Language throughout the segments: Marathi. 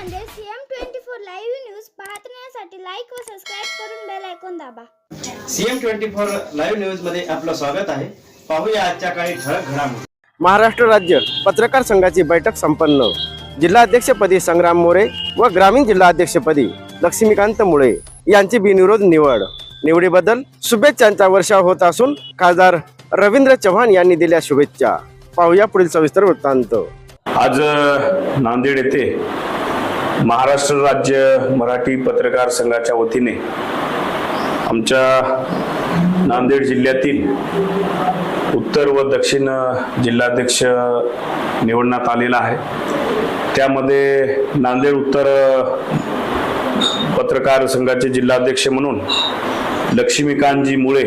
Nanded CM twenty four live news पाहण्यासाठी लाईक व सबस्क्राईब करून बेल ऐकून दाबा. सीएम ट्वेंटी फोर लाईव्ह न्यूजमध्ये आपलं स्वागत आहे. पाहूया आजच्या काही ठळक घडामोडी. महाराष्ट्र राज्य पत्रकार संघाची बैठक संपन्न. जिल्हाध्यक्षपदी संग्राम मोरे व ग्रामीण जिल्हाध्यक्षपदी लक्ष्मीकांत मुळे यांची बिनविरोध निवड. निवडीबद्दल शुभेच्छांचा वर्षाव होत असून खासदार रवींद्र चव्हाण यांनी दिल्या शुभेच्छा. पाहूया पुढील सविस्तर वृत्तांत. आज नांदेड येथे महाराष्ट्र राज्य मराठी पत्रकार संघाच्या वतीने आमच्या नांदेड जिल्ह्यातील उत्तर व दक्षिण जिल्हाध्यक्ष निवडण्यात आलेला आहे. त्यामध्ये नांदेड उत्तर पत्रकार संघाचे जिल्हाध्यक्ष म्हणून लक्ष्मीकांतजी मुळे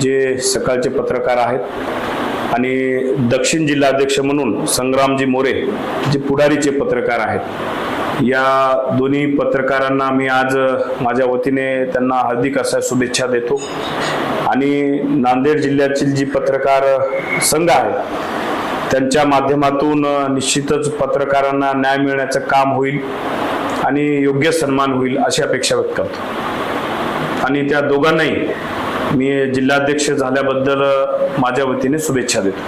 जे सकाळचे पत्रकार आहेत आणि दक्षिण जिल्हाध्यक्ष म्हणून संग्रामजी मोरे जे पुढारीचे पत्रकार आहेत. या दोन्ही पत्रकारांना मी आज माझ्या वतीने त्यांना हार्दिक अशा शुभेच्छा देतो. आणि नांदेड जिल्ह्यातील जी पत्रकार संघ आहे त्यांच्या माध्यमातून निश्चितच पत्रकारांना न्याय मिळण्याचं काम होईल आणि योग्य सन्मान होईल अशी अपेक्षा व्यक्त करतो. आणि त्या दोघांनाही मी जिल्हाध्यक्ष झाल्याबद्दल माझ्या वतीने शुभेच्छा देतो.